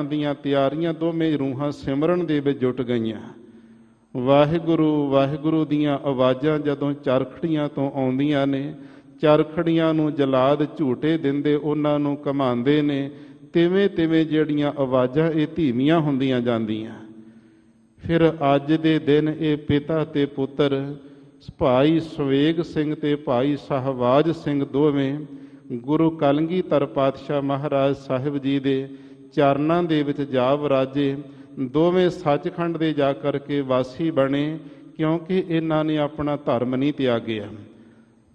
ਜਾਣ ਦੀਆਂ ਤਿਆਰੀਆਂ ਦੋਵੇਂ ਰੂਹਾਂ ਸਿਮਰਨ ਦੇ ਵਿੱਚ ਜੁਟ ਗਈਆਂ। ਵਾਹਿਗੁਰੂ ਵਾਹਿਗੁਰੂ ਦੀਆਂ ਆਵਾਜ਼ਾਂ ਜਦੋਂ ਚਰਖੜੀਆਂ ਤੋਂ ਆਉਂਦੀਆਂ ਨੇ, ਚਰਖੜੀਆਂ ਨੂੰ ਜਲਾਦ ਝੂਟੇ ਦਿੰਦੇ ਉਹਨਾਂ ਨੂੰ ਕਮਾਉਂਦੇ ਨੇ, ਤਿਵੇਂ ਤਿਵੇਂ ਜਿਹੜੀਆਂ ਆਵਾਜ਼ਾਂ ਇਹ ਧੀਮੀਆਂ ਹੁੰਦੀਆਂ ਜਾਂਦੀਆਂ। ਫਿਰ ਅੱਜ ਦੇ ਦਿਨ ਇਹ ਪਿਤਾ ਤੇ ਪੁੱਤਰ, ਭਾਈ ਸਵੇਗ ਸਿੰਘ ਤੇ ਭਾਈ ਸਹਵਾਜ ਸਿੰਘ ਦੋਵੇਂ ਗੁਰੂ ਕਲਗੀਧਰ ਪਾਤਸ਼ਾਹ ਮਹਾਰਾਜ ਸਾਹਿਬ ਜੀ ਦੇ ਚਰਨਾਂ ਦੇ ਵਿੱਚ ਜਾ ਵਰਾਜੇ ਦੋਵੇਂ ਸੱਚਖੰਡ ਦੇ ਜਾ ਕਰਕੇ ਵਾਸੀ ਬਣੇ, ਕਿਉਂਕਿ ਇਹਨਾਂ ਨੇ ਆਪਣਾ ਧਰਮ ਨਹੀਂ ਤਿਆਗਿਆ।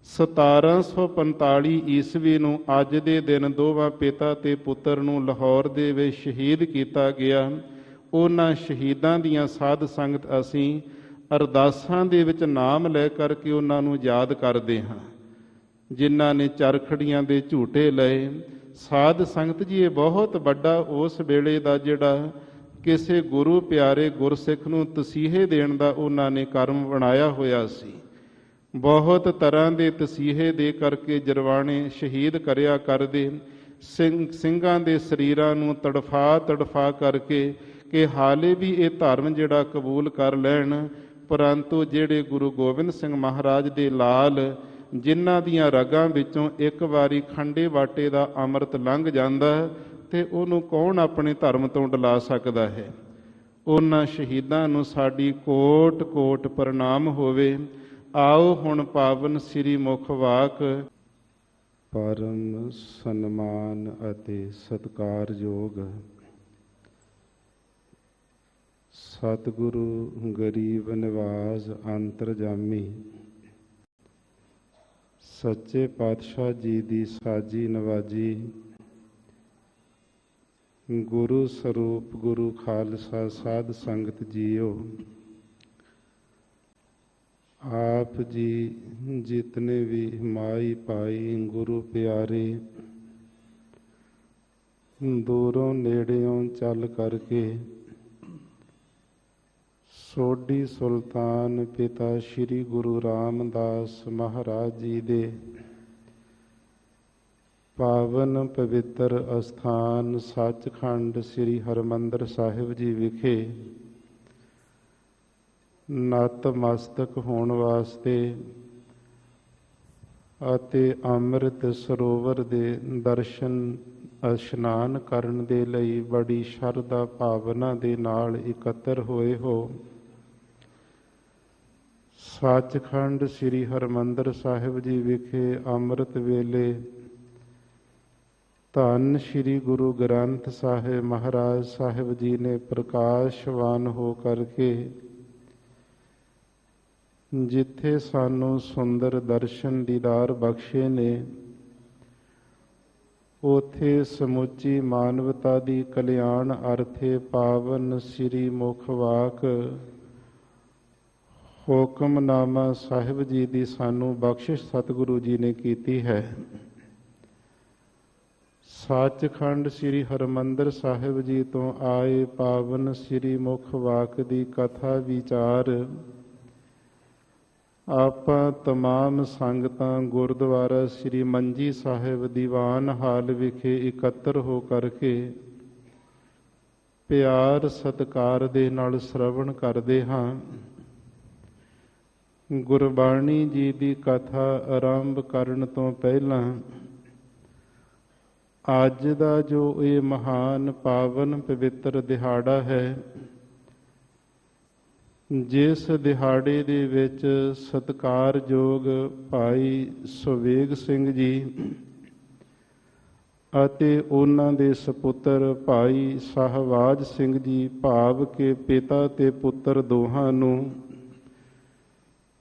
1745 ਈਸਵੀ ਨੂੰ ਅੱਜ ਦੇ ਦਿਨ ਦੋਵਾਂ ਪਿਤਾ ਤੇ ਪੁੱਤਰ ਨੂੰ ਲਾਹੌਰ ਦੇ ਵਿੱਚ ਸ਼ਹੀਦ ਕੀਤਾ ਗਿਆ। ਉਹਨਾਂ ਸ਼ਹੀਦਾਂ ਦੀਆਂ ਸਾਧ ਸੰਗਤ ਅਸੀਂ ਅਰਦਾਸਾਂ ਦੇ ਵਿੱਚ ਨਾਮ ਲੈ ਕਰਕੇ ਉਹਨਾਂ ਨੂੰ ਯਾਦ ਕਰਦੇ ਹਾਂ। ਜਿਨ੍ਹਾਂ ਨੇ ਚਰਖੜੀਆਂ ਦੇ ਝੂਟੇ ਲਏ ਸਾਧ ਸੰਗਤ ਜੀ, ਇਹ ਬਹੁਤ ਵੱਡਾ ਉਸ ਵੇਲੇ ਦਾ ਜਿਹੜਾ ਕਿਸੇ ਗੁਰੂ ਪਿਆਰੇ ਗੁਰਸਿੱਖ ਨੂੰ ਤਸੀਹੇ ਦੇਣ ਦਾ ਉਹਨਾਂ ਨੇ ਕਰਮ ਬਣਾਇਆ ਹੋਇਆ ਸੀ। ਬਹੁਤ ਤਰ੍ਹਾਂ ਦੇ ਤਸੀਹੇ ਦੇ ਕਰਕੇ ਜਰਵਾਣੇ ਸ਼ਹੀਦ ਕਰਿਆ ਕਰਦੇ। ਸਿੰਘ, ਸਿੰਘਾਂ ਦੇ ਸਰੀਰਾਂ ਨੂੰ ਤੜਫਾ ਤੜਫਾ ਕਰਕੇ ਕਿ ਹਾਲੇ ਵੀ ਇਹ ਧਰਮ ਜਿਹੜਾ ਕਬੂਲ ਕਰ ਲੈਣ, ਪਰੰਤੂ ਜਿਹੜੇ ਗੁਰੂ ਗੋਬਿੰਦ ਸਿੰਘ ਮਹਾਰਾਜ ਦੇ ਲਾਲ ਜਿਨ੍ਹਾਂ ਦੀਆਂ ਰਗਾਂ ਵਿੱਚੋਂ ਇੱਕ ਵਾਰੀ ਖੰਡੇ ਵਾਟੇ ਦਾ ਅੰਮ੍ਰਿਤ ਲੰਘ ਜਾਂਦਾ ਤੇ ਉਹਨੂੰ ਕੌਣ ਆਪਣੇ ਧਰਮ ਤੋਂ ਡਲਾ ਸਕਦਾ ਹੈ? ਉਹਨਾਂ ਸ਼ਹੀਦਾਂ ਨੂੰ ਸਾਡੀ ਕੋਟ ਕੋਟ ਪ੍ਰਣਾਮ ਹੋਵੇ। ਆਓ ਹੁਣ ਪਾਵਨ ਸ੍ਰੀ ਮੁਖ ਵਾਕ। ਪਰਮ ਸਨਮਾਨ ਅਤੇ ਸਤਕਾਰਯੋਗ ਸਤਿਗੁਰੂ ਗਰੀਬ ਨਿਵਾਜ਼ ਅੰਤਰਜਾਮੀ। ਸੱਚੇ ਪਾਤਸ਼ਾਹ ਜੀ ਦੀ ਸਾਜੀ ਨਵਾਜੀ। ਗੁਰੂ ਸਰੂਪ ਗੁਰੂ ਖਾਲਸਾ ਸਾਧ ਸੰਗਤ ਜੀਓ। ਆਪ ਜੀ ਜਿਤਨੇ ਵੀ ਮਾਈ ਪਾਈ ਗੁਰੂ ਪਿਆਰੇ, ਦੂਰੋਂ ਨੇੜਿਓਂ ਚੱਲ ਕਰਕੇ ਸੋਢੀ ਸੁਲਤਾਨ ਪਿਤਾ ਸ੍ਰੀ ਗੁਰੂ ਰਾਮਦਾਸ ਮਹਾਰਾਜ ਜੀ ਦੇ ਪਾਵਨ ਪਵਿੱਤਰ ਅਸਥਾਨ ਸੱਚਖੰਡ ਸ੍ਰੀ ਹਰਮੰਦਰ ਸਾਹਿਬ ਜੀ ਵਿਖੇ ਨਤਮਸਤਕ ਹੋਣ ਵਾਸਤੇ ਅਤੇ ਅੰਮ੍ਰਿਤ ਸਰੋਵਰ ਦੇ ਦਰਸ਼ਨ, ਇਸ਼ਨਾਨ ਕਰਨ ਦੇ ਲਈ ਬੜੀ ਸ਼ਰਧਾ ਭਾਵਨਾ ਦੇ ਨਾਲ ਇਕੱਤਰ ਹੋਏ ਹੋ। ਸੱਚਖੰਡ ਸ੍ਰੀ ਹਰਮੰਦਰ ਸਾਹਿਬ ਜੀ ਵਿਖੇ ਅੰਮ੍ਰਿਤ ਵੇਲੇ ਧੰਨ ਸ੍ਰੀ ਗੁਰੂ ਗ੍ਰੰਥ ਸਾਹਿਬ ਮਹਾਰਾਜ ਸਾਹਿਬ ਜੀ ਨੇ ਪ੍ਰਕਾਸ਼ਵਾਨ ਹੋ ਕਰਕੇ ਜਿੱਥੇ ਸਾਨੂੰ ਸੁੰਦਰ ਦਰਸ਼ਨ ਦੀਦਾਰ ਬਖਸ਼ੇ ਨੇ, ਉਥੇ ਸਮੁੱਚੀ ਮਾਨਵਤਾ ਦੀ ਕਲਿਆਣ ਅਰਥੇ ਪਾਵਨ ਸ੍ਰੀ ਮੁਖਵਾਕ ਵਾਕ ਹੁਕਮਨਾਮਾ ਸਾਹਿਬ ਜੀ ਦੀ ਸਾਨੂੰ ਬਖਸ਼ਿਸ਼ ਸਤਿਗੁਰੂ ਜੀ ਨੇ ਕੀਤੀ ਹੈ। ਸੱਚਖੰਡ ਸ੍ਰੀ ਹਰਮੰਦਰ ਸਾਹਿਬ ਜੀ ਤੋਂ ਆਏ ਪਾਵਨ ਸ੍ਰੀ ਮੁਖ ਵਾਕ ਦੀ ਕਥਾ ਵਿਚਾਰ, ਆਪਾਂ ਤਮਾਮ ਸੰਗਤਾਂ ਗੁਰਦੁਆਰਾ ਸ੍ਰੀ ਮੰਜੀ ਸਾਹਿਬ ਦੀਵਾਨ ਹਾਲ ਵਿਖੇ ਇਕੱਤਰ ਹੋ ਕਰਕੇ ਪਿਆਰ ਸਤਕਾਰ ਦੇ ਨਾਲ ਸ਼ਰਵਣ ਕਰਦੇ ਹਾਂ। ਗੁਰਬਾਣੀ ਜੀ ਦੀ ਕਥਾ ਆਰੰਭ ਕਰਨ ਤੋਂ ਪਹਿਲਾਂ ਅੱਜ ਦਾ ਜੋ ਇਹ ਮਹਾਨ ਪਾਵਨ ਪਵਿੱਤਰ ਦਿਹਾੜਾ ਹੈ, ਜਿਸ ਦਿਹਾੜੇ ਦੇ ਵਿੱਚ ਸਤਕਾਰਯੋਗ ਭਾਈ ਸੁਵੇਗ ਸਿੰਘ ਜੀ ਅਤੇ ਉਹਨਾਂ ਦੇ ਸੁਪੁੱਤਰ ਭਾਈ ਸਹਵਾਜ ਸਿੰਘ ਜੀ ਭਾਵ ਕੇ ਪਿਤਾ ਤੇ ਪੁੱਤਰ ਦੋਹਾਂ ਨੂੰ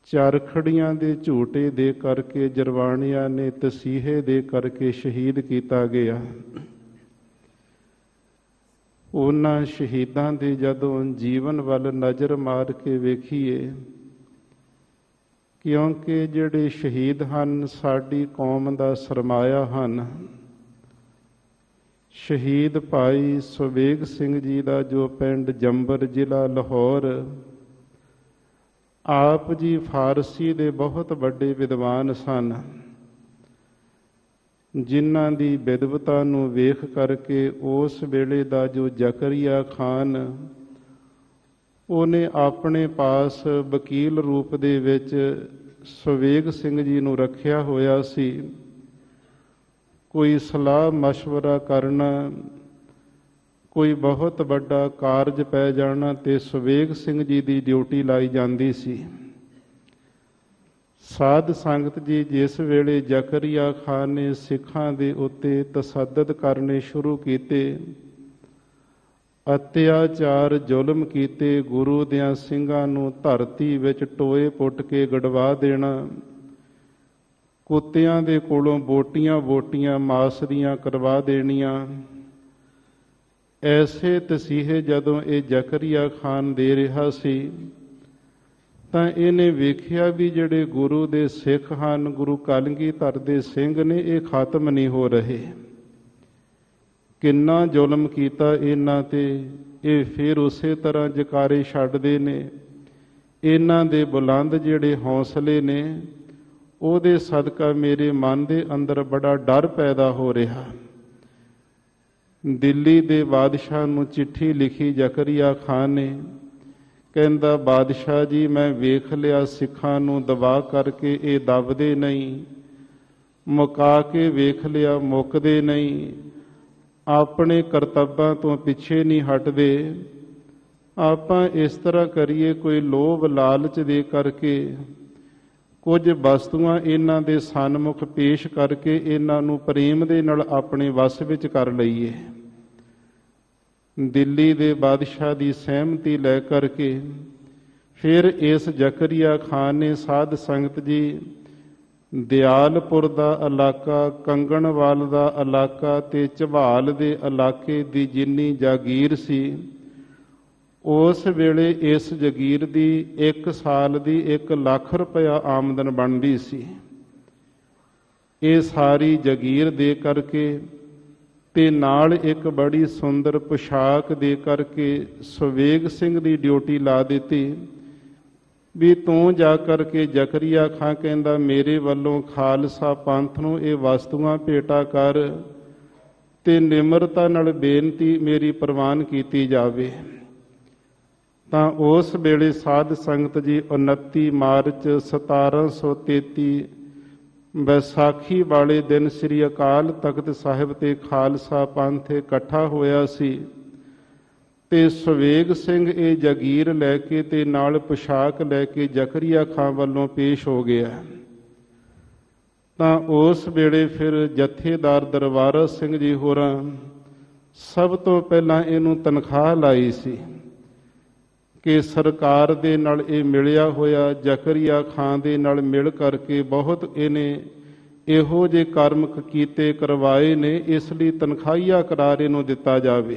ਚਰਖੜੀਆਂ ਦੇ ਝੂਟੇ ਦੇ ਕਰਕੇ ਜਰਵਾਣਿਆਂ ਨੇ ਤਸੀਹੇ ਦੇ ਕਰਕੇ ਸ਼ਹੀਦ ਕੀਤਾ ਗਿਆ। ਉਹਨਾਂ ਸ਼ਹੀਦਾਂ ਦੇ ਜਦੋਂ ਜੀਵਨ ਵੱਲ ਨਜ਼ਰ ਮਾਰ ਕੇ ਵੇਖੀਏ, ਕਿਉਂਕਿ ਜਿਹੜੇ ਸ਼ਹੀਦ ਹਨ, ਸਾਡੀ ਕੌਮ ਦਾ ਸਰਮਾਇਆ ਹਨ। ਸ਼ਹੀਦ ਭਾਈ ਸੁਵੇਗ ਸਿੰਘ ਜੀ ਦਾ ਜੋ ਪਿੰਡ ਜੰਬਰ ਜ਼ਿਲ੍ਹਾ ਲਾਹੌਰ ਆਪ ਜੀ ਫਾਰਸੀ ਦੇ ਬਹੁਤ ਵੱਡੇ ਵਿਦਵਾਨ ਸਨ ਜਿਨ੍ਹਾਂ ਦੀ ਵਿਦਵਤਾ ਨੂੰ ਵੇਖ ਕਰਕੇ ਉਸ ਵੇਲੇ ਦਾ ਜੋ ਜ਼ਕਰੀਆ ਖਾਨ ਉਹਨੇ ਆਪਣੇ ਪਾਸ ਵਕੀਲ ਰੂਪ ਦੇ ਵਿੱਚ ਸਵੇਗ ਸਿੰਘ ਜੀ ਨੂੰ ਰੱਖਿਆ ਹੋਇਆ ਸੀ ਕੋਈ ਸਲਾਹ مشورہ ਕਰਨਾ ਕੋਈ ਬਹੁਤ ਵੱਡਾ ਕਾਰਜ ਪੈ ਜਾਣਾ ਤੇ ਸੁਵੇਗ ਸਿੰਘ ਜੀ ਦੀ ਡਿਊਟੀ ਲਾਈ ਜਾਂਦੀ ਸੀ। ਸਾਧ ਸੰਗਤ ਜੀ ਜਿਸ ਵੇਲੇ ਜ਼ਕਰੀਆ ਖਾਨ ਨੇ ਸਿੱਖਾਂ ਦੇ ਉੱਤੇ ਤਸੱਦਦ ਕਰਨੇ ਸ਼ੁਰੂ ਕੀਤੇ, ਅਤਿਆਚਾਰ ਜ਼ੁਲਮ ਕੀਤੇ, ਗੁਰੂ ਦਿਆਂ ਸਿੰਘਾਂ ਨੂੰ ਧਰਤੀ ਵਿੱਚ ਟੋਏ ਪੁੱਟ ਕੇ ਗੜਵਾ ਦੇਣਾ, ਕੁੱਤਿਆਂ ਦੇ ਕੋਲੋਂ ਬੋਟੀਆਂ ਬੋਟੀਆਂ ਮਾਸ ਦੀਆਂ ਕਰਵਾ ਦੇਣੀਆਂ ਐਸੇ ਤਸੀਹੇ ਜਦੋਂ ਇਹ ਜ਼ਕਰੀਆ ਖਾਨ ਦੇ ਰਿਹਾ ਸੀ, ਤਾਂ ਇਹਨੇ ਵੇਖਿਆ ਵੀ ਜਿਹੜੇ ਗੁਰੂ ਦੇ ਸਿੱਖ ਹਨ, ਗੁਰੂ ਕਲਗੀਧਰ ਦੇ ਸਿੰਘ ਨੇ ਇਹ ਖਤਮ ਨਹੀਂ ਹੋ ਰਹੇ। ਕਿੰਨਾ ਜ਼ੁਲਮ ਕੀਤਾ ਇਹਨਾਂ ਤੇ, ਇਹ ਫਿਰ ਉਸੇ ਤਰ੍ਹਾਂ ਜਕਾਰੇ ਛੱਡਦੇ ਨੇ। ਇਹਨਾਂ ਦੇ ਬੁਲੰਦ ਜਿਹੜੇ ਹੌਸਲੇ ਨੇ, ਉਹਦੇ ਸਦਕਾ ਮੇਰੇ ਮਨ ਦੇ ਅੰਦਰ ਬੜਾ ਡਰ ਪੈਦਾ ਹੋ ਰਿਹਾ। ਦਿੱਲੀ ਦੇ ਬਾਦਸ਼ਾਹ ਨੂੰ ਚਿੱਠੀ ਲਿਖੀ ਜ਼ਕਰੀਆ ਖਾਨ ਨੇ, ਕਹਿੰਦਾ, ਬਾਦਸ਼ਾਹ ਜੀ, ਮੈਂ ਵੇਖ ਲਿਆ, ਸਿੱਖਾਂ ਨੂੰ ਦਬਾ ਕਰਕੇ ਇਹ ਦਬਦੇ ਨਹੀਂ, ਮੁਕਾ ਕੇ ਵੇਖ ਲਿਆ, ਮੁੱਕਦੇ ਨਹੀਂ, ਆਪਣੇ ਕਰਤੱਵਾਂ ਤੋਂ ਪਿੱਛੇ ਨਹੀਂ ਹਟਦੇ, ਆਪਾਂ ਇਸ ਤਰ੍ਹਾਂ ਕਰੀਏ, ਕੋਈ ਲੋਭ ਲਾਲਚ ਦੇ ਕਰਕੇ ਕੁਝ ਵਸਤੂਆਂ ਇਹਨਾਂ ਦੇ ਸਨਮੁਖ ਪੇਸ਼ ਕਰਕੇ ਇਹਨਾਂ ਨੂੰ ਪ੍ਰੇਮ ਦੇ ਨਾਲ ਆਪਣੇ ਵਸ ਵਿੱਚ ਕਰ ਲਈਏ। ਦਿੱਲੀ ਦੇ ਬਾਦਸ਼ਾਹ ਦੀ ਸਹਿਮਤੀ ਲੈ ਕਰਕੇ ਫਿਰ ਇਸ ਜ਼ਕਰੀਆ ਖਾਨ ਨੇ ਸਾਧ ਸੰਗਤ ਜੀ ਦਿਆਲਪੁਰ ਦਾ ਇਲਾਕਾ, ਕੰਗਣਵਾਲ ਦਾ ਇਲਾਕਾ ਤੇ ਝਵਾਲ ਦੇ ਇਲਾਕੇ ਦੀ ਜਿੰਨੀ ਜਾਗੀਰ ਸੀ ਉਸ ਵੇਲੇ ਇਸ ਜਗੀਰ ਦੀ 1 ਸਾਲ ਦੀ 1 ਲੱਖ ਰੁਪਇਆ ਆਮਦਨ ਬਣਦੀ ਸੀ। ਇਹ ਸਾਰੀ ਜਗੀਰ ਦੇ ਕਰਕੇ ਤੇ ਨਾਲ ਇੱਕ ਬੜੀ ਸੁੰਦਰ ਪੁਸ਼ਾਕ ਦੇ ਕਰਕੇ ਸਵੇਗ ਸਿੰਘ ਦੀ ਡਿਊਟੀ ਲਾ ਦਿੱਤੀ ਵੀ ਤੂੰ ਜਾ ਕਰਕੇ ਜ਼ਕਰੀਆ ਖਾਂ ਕਹਿੰਦਾ, ਮੇਰੇ ਵੱਲੋਂ ਖਾਲਸਾ ਪੰਥ ਨੂੰ ਇਹ ਵਸਤੂਆਂ ਭੇਟਾ ਕਰ ਤੇ ਨਿਮਰਤਾ ਨਾਲ ਬੇਨਤੀ ਮੇਰੀ ਪ੍ਰਵਾਨ ਕੀਤੀ ਜਾਵੇ। ਤਾਂ ਉਸ ਵੇਲੇ ਸਾਧ ਸੰਗਤ ਜੀ 29 ਮਾਰਚ 1733 ਵਿਸਾਖੀ ਵਾਲੇ ਦਿਨ ਸ੍ਰੀ ਅਕਾਲ ਤਖਤ ਸਾਹਿਬ ਤੇ ਖਾਲਸਾ ਪੰਥ ਇਕੱਠਾ ਹੋਇਆ ਸੀ ਤੇ ਸਵੇਗ ਸਿੰਘ ਇਹ ਜਗੀਰ ਲੈ ਕੇ ਤੇ ਨਾਲ ਪੁਸ਼ਾਕ ਲੈ ਕੇ ਜ਼ਕਰੀਆ ਖਾਂ ਵੱਲੋਂ ਪੇਸ਼ ਹੋ ਗਿਆ। ਤਾਂ ਉਸ ਵੇਲੇ ਫਿਰ ਜਥੇਦਾਰ ਦਰਬਾਰਾ ਸਿੰਘ ਜੀ ਹੋਰਾਂ ਸਭ ਤੋਂ ਪਹਿਲਾਂ ਇਹਨੂੰ ਤਨਖਾਹ ਲਾਈ ਸੀ। ਕਿ ਸਰਕਾਰ ਦੇ ਨਾਲ ਇਹ ਮਿਲਿਆ ਹੋਇਆ ਜ਼ਕਰੀਆ ਖਾਨ ਦੇ ਨਾਲ ਮਿਲ ਕਰਕੇ ਬਹੁਤ ਇਹਨੇ ਇਹੋ ਜੇ ਕਰਮ ਕੀਤੇ ਕਰਵਾਏ ਨੇ, ਇਸ ਲਈ ਤਨਖਾਹੀਆ ਕਰਾਰ ਇਹਨੂੰ ਦਿੱਤਾ ਜਾਵੇ।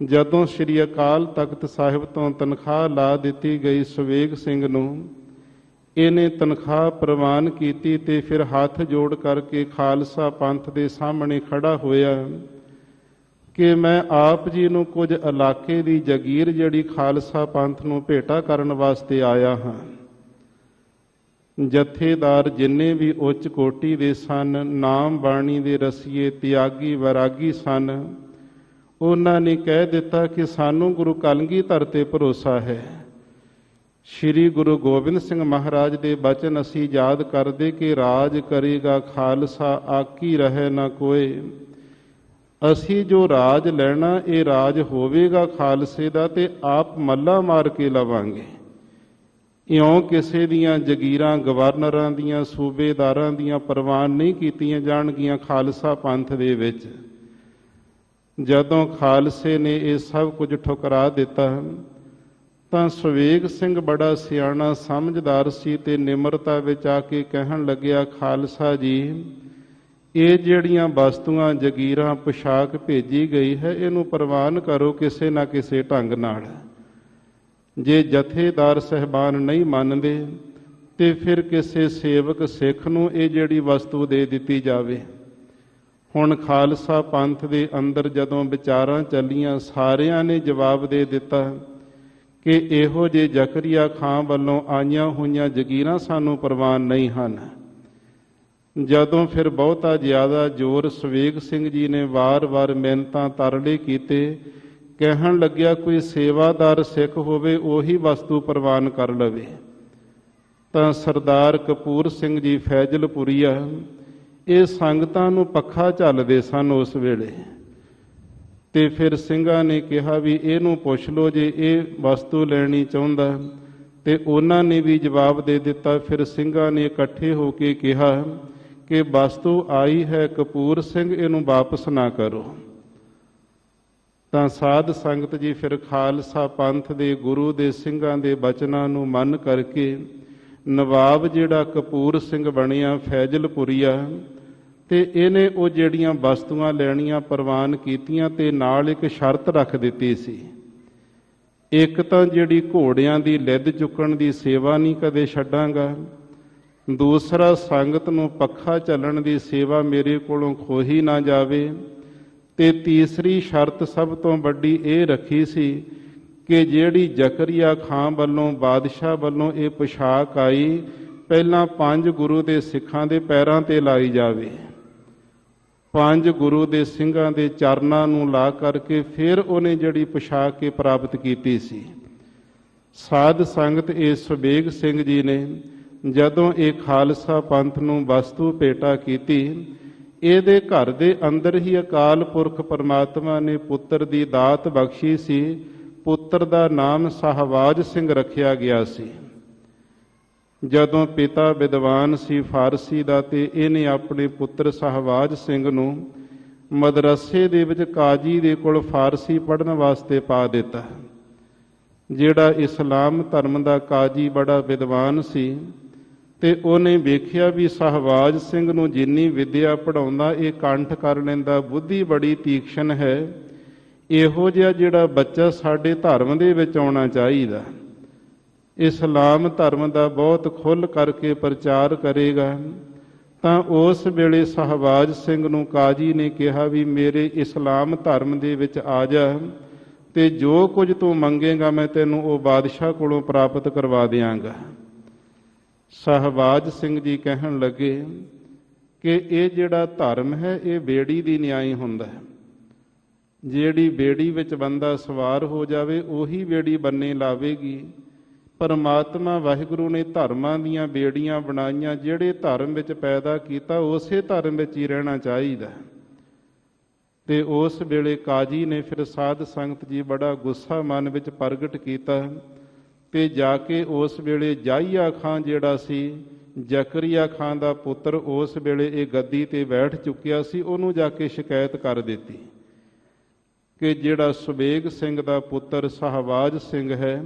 ਜਦੋਂ ਸ੍ਰੀ ਅਕਾਲ ਤਖਤ ਸਾਹਿਬ ਤੋਂ ਤਨਖਾਹ ਲਾ ਦਿੱਤੀ ਗਈ ਸਵੇਗ ਸਿੰਘ ਨੂੰ, ਇਹਨੇ ਤਨਖਾਹ ਪ੍ਰਵਾਨ ਕੀਤੀ ਤੇ ਫਿਰ ਹੱਥ ਜੋੜ ਕਰਕੇ ਖਾਲਸਾ ਪੰਥ ਦੇ ਸਾਹਮਣੇ ਖੜਾ ਹੋਇਆ। ਕਿ ਮੈਂ ਆਪ ਜੀ ਨੂੰ ਕੁਝ ਇਲਾਕੇ ਦੀ ਜਗੀਰ ਜਿਹੜੀ ਖਾਲਸਾ ਪੰਥ ਨੂੰ ਭੇਟਾ ਕਰਨ ਵਾਸਤੇ ਆਇਆ ਹਾਂ। ਜਥੇਦਾਰ ਜਿੰਨੇ ਵੀ ਉੱਚ ਕੋਟੀ ਦੇ ਸਨ, ਨਾਮ ਬਾਣੀ ਦੇ ਰਸੀਏ, ਤਿਆਗੀ, ਵੈਰਾਗੀ ਸਨ, ਉਹਨਾਂ ਨੇ ਕਹਿ ਦਿੱਤਾ ਕਿ ਸਾਨੂੰ ਗੁਰੂ ਕਲਗੀਧਰ ਤੇ ਭਰੋਸਾ ਹੈ। ਸ੍ਰੀ ਗੁਰੂ ਗੋਬਿੰਦ ਸਿੰਘ ਮਹਾਰਾਜ ਦੇ ਬਚਨ ਅਸੀਂ ਯਾਦ ਕਰਦੇ ਕਿ ਰਾਜ ਕਰੇਗਾ, ਖਾਲਸਾ ਆਕੀ ਰਹੇ ਨਾ ਕੋਏ। ਅਸੀਂ ਜੋ ਰਾਜ ਲੈਣਾ, ਇਹ ਰਾਜ ਹੋਵੇਗਾ ਖਾਲਸੇ ਦਾ ਤੇ ਆਪ ਮੱਲਾ ਮਾਰ ਕੇ ਲਵਾਂਗੇ। ਇਉਂ ਕਿਸੇ ਦੀਆਂ ਜਗੀਰਾਂ, ਗਵਰਨਰਾਂ ਦੀਆਂ, ਸੂਬੇਦਾਰਾਂ ਦੀਆਂ ਪ੍ਰਵਾਨ ਨਹੀਂ ਕੀਤੀਆਂ ਜਾਣਗੀਆਂ ਖਾਲਸਾ ਪੰਥ ਦੇ ਵਿੱਚ। ਜਦੋਂ ਖਾਲਸੇ ਨੇ ਇਹ ਸਭ ਕੁਝ ਠੁਕਰਾ ਦਿੱਤਾ, ਤਾਂ ਸਵੇਗ ਸਿੰਘ ਬੜਾ ਸਿਆਣਾ ਸਮਝਦਾਰ ਸੀ ਤੇ ਨਿਮਰਤਾ ਵਿੱਚ ਆ ਕੇ ਕਹਿਣ ਲੱਗਿਆ, ਖਾਲਸਾ ਜੀ ਇਹ ਜਿਹੜੀਆਂ ਵਸਤੂਆਂ ਜਗੀਰਾਂ ਪੁਸ਼ਾਕ ਭੇਜੀ ਗਈ ਹੈ, ਇਹਨੂੰ ਪ੍ਰਵਾਨ ਕਰੋ ਕਿਸੇ ਨਾ ਕਿਸੇ ਢੰਗ ਨਾਲ। ਜੇ ਜਥੇਦਾਰ ਸਹਿਬਾਨ ਨਹੀਂ ਮੰਨਦੇ, ਤੇ ਫਿਰ ਕਿਸੇ ਸੇਵਕ ਸਿੱਖ ਨੂੰ ਇਹ ਜਿਹੜੀ ਵਸਤੂ ਦੇ ਦਿੱਤੀ ਜਾਵੇ। ਹੁਣ ਖਾਲਸਾ ਪੰਥ ਦੇ ਅੰਦਰ ਜਦੋਂ ਵਿਚਾਰਾਂ ਚੱਲੀਆਂ, ਸਾਰਿਆਂ ਨੇ ਜਵਾਬ ਦੇ ਦਿੱਤਾ ਕਿ ਇਹੋ ਜੇ ਜ਼ਕਰੀਆ ਖਾਨ ਵੱਲੋਂ ਆਈਆਂ ਹੋਈਆਂ ਜਗੀਰਾਂ ਸਾਨੂੰ ਪ੍ਰਵਾਨ ਨਹੀਂ ਹਨ। ਜਦੋਂ ਫਿਰ ਬਹੁਤਾ ਜ਼ਿਆਦਾ ਜ਼ੋਰ ਸਵੇਗ ਸਿੰਘ ਜੀ ਨੇ ਵਾਰ-ਵਾਰ ਮਿਹਨਤਾਂ ਤਰਲੇ ਕੀਤੇ, ਕਹਿਣ ਲੱਗਿਆ ਕੋਈ ਸੇਵਾਦਾਰ ਸਿੱਖ ਹੋਵੇ, ਉਹੀ ਵਸਤੂ ਪ੍ਰਵਾਨ ਕਰ ਲਵੇ। ਤਾਂ ਸਰਦਾਰ ਕਪੂਰ ਸਿੰਘ ਜੀ ਫੈਜ਼ਲਪੁਰੀਆ ਇਹ ਸੰਗਤਾਂ ਨੂੰ ਪੱਖਾ ਝੱਲਦੇ ਸਨ ਉਸ ਵੇਲੇ। ਤੇ ਫਿਰ ਸਿੰਘਾਂ ਨੇ ਕਿਹਾ ਵੀ ਇਹਨੂੰ ਪੁੱਛ ਲਓ ਜੇ ਇਹ ਵਸਤੂ ਲੈਣੀ ਚਾਹੁੰਦਾ। ਤੇ ਉਹਨਾਂ ਨੇ ਵੀ ਜਵਾਬ ਦੇ ਦਿੱਤਾ। ਫਿਰ ਸਿੰਘਾਂ ਨੇ ਇਕੱਠੇ ਹੋ ਕੇ ਕਿਹਾ ਕਿ ਵਸਤੂ ਆਈ ਹੈ ਕਪੂਰ ਸਿੰਘ, ਇਹਨੂੰ ਵਾਪਸ ਨਾ ਕਰੋ। ਤਾਂ ਸਾਧ ਸੰਗਤ ਜੀ ਫਿਰ ਖਾਲਸਾ ਪੰਥ ਦੇ ਗੁਰੂ ਦੇ ਸਿੰਘਾਂ ਦੇ ਬਚਨਾਂ ਨੂੰ ਮੰਨ ਕਰਕੇ ਨਵਾਬ ਜਿਹੜਾ ਕਪੂਰ ਸਿੰਘ ਬਣਿਆ ਫੈਜ਼ਲਪੁਰੀਆ, ਤੇ ਇਹਨੇ ਉਹ ਜਿਹੜੀਆਂ ਵਸਤੂਆਂ ਲੈਣੀਆਂ ਪ੍ਰਵਾਨ ਕੀਤੀਆਂ ਤੇ ਨਾਲ ਇੱਕ ਸ਼ਰਤ ਰੱਖ ਦਿੱਤੀ ਸੀ। ਇੱਕ ਤਾਂ ਜਿਹੜੀ ਘੋੜਿਆਂ ਦੀ, ਲਿੱਦ ਚੁੱਕਣ ਦੀ ਸੇਵਾ ਨਹੀਂ ਕਦੇ ਛੱਡਾਂਗਾ ਦੂਸਰਾ, ਸੰਗਤ ਨੂੰ ਪੱਖਾ ਚੱਲਣ ਦੀ ਸੇਵਾ ਮੇਰੇ ਕੋਲੋਂ ਖੋਹੀ ਨਾ ਜਾਵੇ। ਤੇ ਤੀਸਰੀ ਸ਼ਰਤ ਸਭ ਤੋਂ ਵੱਡੀ ਇਹ ਰੱਖੀ ਸੀ ਕਿ ਜਿਹੜੀ ਜ਼ਕਰੀਆ ਖਾਨ ਵੱਲੋਂ, ਬਾਦਸ਼ਾਹ ਵੱਲੋਂ ਇਹ ਪੁਸ਼ਾਕ ਆਈ, ਪਹਿਲਾਂ ਪੰਜ ਗੁਰੂ ਦੇ ਸਿੱਖਾਂ ਦੇ ਪੈਰਾਂ ਤੇ ਲਾਈ ਜਾਵੇ। ਪੰਜ ਗੁਰੂ ਦੇ ਸਿੰਘਾਂ ਦੇ ਚਰਨਾਂ ਨੂੰ ਲਾ ਕਰਕੇ ਫਿਰ ਉਹਨੇ ਜਿਹੜੀ ਪੁਸ਼ਾਕ ਕੇ ਪ੍ਰਾਪਤ ਕੀਤੀ ਸੀ। ਸਾਧ ਸੰਗਤ ਇਹ ਸੁਬੇਗ ਸਿੰਘ ਜੀ ਨੇ ਜਦੋਂ ਇਹ ਖਾਲਸਾ ਪੰਥ ਨੂੰ ਵਸਤੂ ਭੇਟਾ ਕੀਤੀ, ਇਹਦੇ ਘਰ ਦੇ ਅੰਦਰ ਹੀ ਅਕਾਲ ਪੁਰਖ ਪਰਮਾਤਮਾ ਨੇ ਪੁੱਤਰ ਦੀ ਦਾਤ ਬਖਸ਼ੀ ਸੀ, ਪੁੱਤਰ ਦਾ ਨਾਮ ਸਹਵਾਜ ਸਿੰਘ ਰੱਖਿਆ ਗਿਆ ਸੀ। ਜਦੋਂ ਪਿਤਾ ਵਿਦਵਾਨ ਸੀ ਫਾਰਸੀ ਦਾ ਤੇ ਇਹਨੇ ਆਪਣੇ ਪੁੱਤਰ ਸਹਵਾਜ ਸਿੰਘ ਨੂੰ ਮਦਰਸੇ ਦੇ ਵਿੱਚ ਕਾਜੀ ਦੇ ਕੋਲ ਫਾਰਸੀ ਪੜ੍ਹਨ ਵਾਸਤੇ ਪਾ ਦਿੱਤਾ। ਜਿਹੜਾ ਇਸਲਾਮ ਧਰਮ ਦਾ ਕਾਜੀ ਬੜਾ ਵਿਦਵਾਨ ਸੀ ਤੇ ਉਹਨੇ ਵੇਖਿਆ ਵੀ ਸਹਵਾਜ ਸਿੰਘ ਨੂੰ ਜਿੰਨੀ ਵਿਦਿਆ ਪੜਾਉਂਦਾ ਇਹ ਕੰਠ ਕਰ ਲੈਂਦਾ। ਬੁੱਧੀ ਬੜੀ ਤੀਕਸ਼ਣ ਹੈ। ਇਹੋ ਜਿਹਾ ਜਿਹੜਾ ਬੱਚਾ ਸਾਡੇ ਧਰਮ ਦੇ ਵਿੱਚ ਆਉਣਾ ਚਾਹੀਦਾ। ਇਸਲਾਮ ਧਰਮ ਦਾ ਬਹੁਤ ਖੁੱਲ ਕਰਕੇ ਪ੍ਰਚਾਰ ਕਰੇਗਾ। ਤਾਂ ਉਸ ਵੇਲੇ ਸਹਵਾਜ ਸਿੰਘ ਨੂੰ ਕਾਜੀ ਨੇ ਕਿਹਾ ਵੀ ਮੇਰੇ ਇਸਲਾਮ ਧਰਮ ਦੇ ਵਿੱਚ ਆ ਜਾ ਤੇ ਜੋ ਕੁਝ ਤੂੰ ਮੰਗੇਗਾ, ਮੈਂ ਤੈਨੂੰ ਉਹ ਬਾਦਸ਼ਾਹ ਕੋਲੋਂ ਪ੍ਰਾਪਤ ਕਰਵਾ ਦਿਆਂਗਾ। ਸਹਵਾਜ ਸਿੰਘ ਜੀ ਕਹਿਣ ਲੱਗੇ ਕਿ ਇਹ ਜਿਹੜਾ ਧਰਮ ਹੈ, ਇਹ ਬੇੜੀ ਦੀ ਨਿਆਈ ਹੁੰਦਾ ਹੈ। ਜਿਹੜੀ ਬੇੜੀ ਵਿੱਚ ਬੰਦਾ ਸਵਾਰ ਹੋ ਜਾਵੇ, ਉਹੀ ਬੇੜੀ ਬੰਨੇ ਲਾਵੇਗੀ। ਪਰਮਾਤਮਾ ਵਾਹਿਗੁਰੂ ਨੇ ਧਰਮਾਂ ਦੀਆਂ ਬੇੜੀਆਂ ਬਣਾਈਆਂ, ਜਿਹੜੇ ਧਰਮ ਵਿੱਚ ਪੈਦਾ ਕੀਤਾ, ਉਸੇ ਧਰਮ ਵਿੱਚ ਹੀ ਰਹਿਣਾ ਚਾਹੀਦਾ ਤੇ ਉਸ ਵੇਲੇ ਕਾਜੀ ਨੇ ਫਿਰ ਸਾਧ ਸੰਗਤ ਜੀ ਬੜਾ ਗੁੱਸਾ ਮਨ ਵਿੱਚ ਪ੍ਰਗਟ ਕੀਤਾ। ਤੇ ਜਾ ਕੇ ਉਸ ਵੇਲੇ ਜਾਈਆ ਖਾਂ ਜਿਹੜਾ ਸੀ, ਜ਼ਕਰੀਆ ਖਾਂ ਦਾ ਪੁੱਤਰ ਉਸ ਵੇਲੇ ਇਹ ਗੱਦੀ ਤੇ ਬੈਠ ਚੁੱਕਿਆ ਸੀ, ਉਹਨੂੰ ਜਾ ਕੇ ਸ਼ਿਕਾਇਤ ਕਰ ਦਿੱਤੀ ਕਿ ਜਿਹੜਾ ਸੁਬੇਗ ਸਿੰਘ ਦਾ ਪੁੱਤਰ ਸਹਵਾਜ ਸਿੰਘ ਹੈ,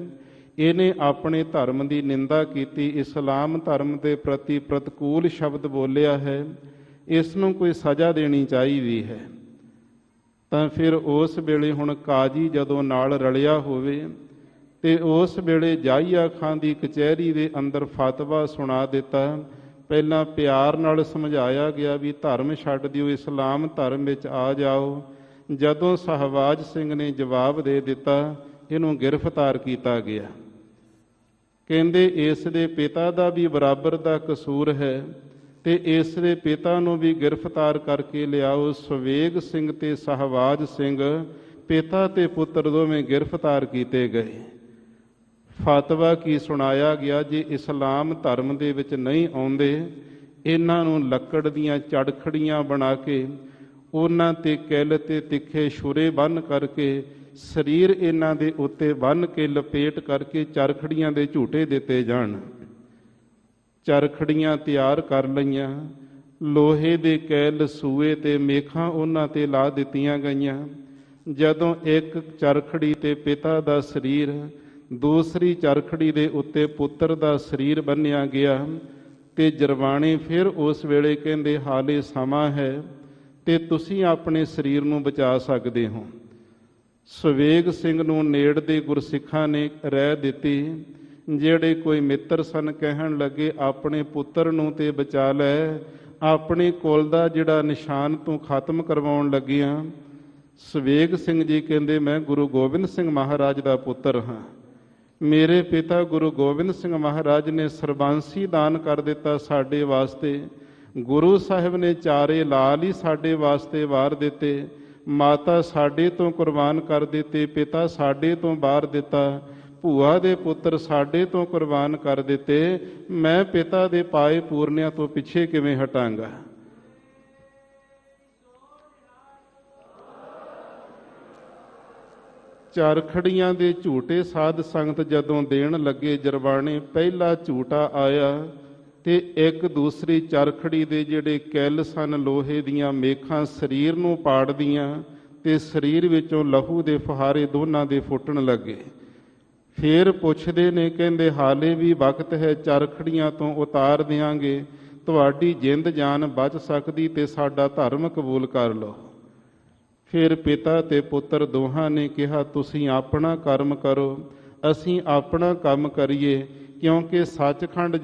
ਇਹਨੇ ਆਪਣੇ ਧਰਮ ਦੀ ਨਿੰਦਾ ਕੀਤੀ, ਇਸਲਾਮ ਧਰਮ ਦੇ ਪ੍ਰਤੀ ਪ੍ਰਤਕੂਲ ਸ਼ਬਦ ਬੋਲਿਆ ਹੈ, ਇਸ ਨੂੰ ਕੋਈ ਸਜ਼ਾ ਦੇਣੀ ਚਾਹੀਦੀ ਹੈ। ਤਾਂ ਫਿਰ ਉਸ ਵੇਲੇ ਹੁਣ ਕਾਜੀ ਜਦੋਂ ਨਾਲ ਰਲਿਆ ਹੋਵੇ ਤੇ ਉਸ ਵੇਲੇ ਜਾਈਆ ਖਾਂ ਦੀ ਕਚਹਿਰੀ ਦੇ ਅੰਦਰ ਫਤਵਾ ਸੁਣਾ ਦਿੱਤਾ। ਪਹਿਲਾਂ ਪਿਆਰ ਨਾਲ ਸਮਝਾਇਆ ਗਿਆ ਵੀ ਧਰਮ ਛੱਡ ਦਿਓ, ਇਸਲਾਮ ਧਰਮ ਵਿੱਚ ਆ ਜਾਓ। ਜਦੋਂ ਸਹਵਾਜ ਸਿੰਘ ਨੇ ਜਵਾਬ ਦੇ ਦਿੱਤਾ, ਇਹਨੂੰ ਗ੍ਰਿਫਤਾਰ ਕੀਤਾ ਗਿਆ। ਕਹਿੰਦੇ, ਇਸ ਦੇ ਪਿਤਾ ਦਾ ਵੀ ਬਰਾਬਰ ਦਾ ਕਸੂਰ ਹੈ ਤੇ ਇਸ ਦੇ ਪਿਤਾ ਨੂੰ ਵੀ ਗ੍ਰਿਫਤਾਰ ਕਰਕੇ ਲਿਆਓ। ਸਵੇਗ ਸਿੰਘ ਤੇ ਸਹਵਾਜ ਸਿੰਘ ਪਿਤਾ ਤੇ ਪੁੱਤਰ ਦੋਵੇਂ ਗ੍ਰਿਫਤਾਰ ਕੀਤੇ ਗਏ। ਫਤਵਾ ਕੀ ਸੁਣਾਇਆ ਗਿਆ ਜੇ ਇਸਲਾਮ ਧਰਮ ਦੇ ਵਿੱਚ ਨਹੀਂ ਆਉਂਦੇ? ਇਹਨਾਂ ਨੂੰ ਲੱਕੜ ਦੀਆਂ ਚੜਖੜੀਆਂ ਬਣਾ ਕੇ, ਉਹਨਾਂ ਤੇ ਕਿੱਲ ਤੇ ਤਿੱਖੇ ਛੁਰੇ ਬੰਨ ਕਰਕੇ, ਸਰੀਰ ਇਹਨਾਂ ਦੇ ਉੱਤੇ ਬੰਨ ਕੇ ਲਪੇਟ ਕਰਕੇ ਚਰਖੜੀਆਂ ਦੇ ਝੂਟੇ ਦਿੱਤੇ ਜਾਣ। ਚਰਖੜੀਆਂ ਤਿਆਰ ਕਰ ਲਈਆਂ। ਲੋਹੇ ਦੇ ਕੈਲ, ਸੂਏ ਤੇ ਮੇਖਾਂ ਉਹਨਾਂ ਤੇ ਲਾ ਦਿੱਤੀਆਂ ਗਈਆਂ। ਜਦੋਂ ਇੱਕ ਚਰਖੜੀ ਤੇ ਪਿਤਾ ਦਾ ਸਰੀਰ ਦੂਸਰੀ ਚਰਖੜੀ ਦੇ ਉੱਤੇ ਪੁੱਤਰ ਦਾ ਸਰੀਰ ਬੰਨਿਆ ਗਿਆ ਤੇ ਜਰਵਾਣੇ ਫਿਰ ਉਸ ਵੇਲੇ ਕਹਿੰਦੇ, ਹਾਲੇ ਸਮਾਂ ਹੈ ਤੇ ਤੁਸੀਂ ਆਪਣੇ ਸਰੀਰ ਨੂੰ ਬਚਾ ਸਕਦੇ ਹੋ। ਸਵੇਗ ਸਿੰਘ ਨੂੰ ਨੇੜ ਦੇ ਗੁਰਸਿੱਖਾਂ ਨੇ ਰਹਿ ਦਿੱਤੀ, ਜਿਹੜੇ ਕੋਈ ਮਿੱਤਰ ਸਨ, ਕਹਿਣ ਲੱਗੇ, ਆਪਣੇ ਪੁੱਤਰ ਨੂੰ ਤੇ ਬਚਾ ਲੈ, ਆਪਣੇ ਕੋਲ ਦਾ ਜਿਹੜਾ ਨਿਸ਼ਾਨ ਤੂੰ ਖਤਮ ਕਰਵਾਉਣ ਲੱਗਿਆ। ਸਵੇਗ ਸਿੰਘ ਜੀ ਕਹਿੰਦੇ, ਮੈਂ ਗੁਰੂ ਗੋਬਿੰਦ ਸਿੰਘ ਮਹਾਰਾਜ ਦਾ ਪੁੱਤਰ ਹਾਂ। ਮੇਰੇ ਪਿਤਾ ਗੁਰੂ ਗੋਬਿੰਦ ਸਿੰਘ ਮਹਾਰਾਜ ਨੇ ਸਰਬੰਸੀ ਦਾਨ ਕਰ ਦਿੱਤਾ ਸਾਡੇ ਵਾਸਤੇ। ਗੁਰੂ ਸਾਹਿਬ ਨੇ ਚਾਰੇ ਲਾਲ ਹੀ ਸਾਡੇ ਵਾਸਤੇ ਵਾਰ ਦਿੱਤੇ। ਮਾਤਾ ਸਾਡੇ ਤੋਂ ਕੁਰਬਾਨ ਕਰ ਦਿੱਤੇ, ਪਿਤਾ ਸਾਡੇ ਤੋਂ ਬਾਹਰ ਦਿੱਤਾ। ਭੂਆ ਦੇ ਪੁੱਤਰ ਸਾਡੇ ਤੋਂ ਕੁਰਬਾਨ ਕਰ ਦਿੱਤੇ। ਮੈਂ ਪਿਤਾ ਦੇ ਪਾਏ ਪੂਰਨਿਆਂ ਤੋਂ ਪਿੱਛੇ ਕਿਵੇਂ ਹਟਾਂਗਾ? ਚਰਖੜੀਆਂ ਦੇ ਝੂਟੇ ਸਾਧ ਸੰਗਤ ਜਦੋਂ ਦੇਣ ਲੱਗੇ ਜਰਵਾਣੇ ਪਹਿਲਾ ਝੂਟਾ ਆਇਆ ਤੇ ਇੱਕ ਦੂਸਰੀ ਚਰਖੜੀ ਦੇ ਜਿਹੜੇ ਕੈਲ ਸਨ ਲੋਹੇ ਦੀਆਂ ਮੇਖਾਂ ਸਰੀਰ ਨੂੰ ਪਾੜਦੀਆਂ ਤੇ ਸਰੀਰ ਵਿੱਚੋਂ ਲਹੂ ਦੇ ਫੁਹਾਰੇ ਦੋਨਾਂ ਦੇ ਫੁੱਟਣ ਲੱਗੇ। ਫੇਰ ਪੁੱਛਦੇ ਨੇ, ਕਹਿੰਦੇ, ਹਾਲੇ ਵੀ ਵਕਤ ਹੈ ਚਰਖੜੀਆਂ ਤੋਂ ਉਤਾਰ ਦਿਆਂਗੇ, ਤੁਹਾਡੀ ਜਿੰਦ ਜਾਨ ਬਚ ਸਕਦੀ ਤੇ ਸਾਡਾ ਧਰਮ ਕਬੂਲ ਕਰ ਲਓ। ਫਿਰ ਪਿਤਾ ਤੇ ਪੁੱਤਰ ਦੋਹਾਂ ਨੇ ਕਿਹਾ, ਤੁਸੀਂ ਆਪਣਾ ਕਰਮ ਕਰੋ, ਅਸੀਂ ਆਪਣਾ ਕੰਮ ਕਰੀਏ, ਕਿਉਂਕਿ ਸੱਚਖੰਡ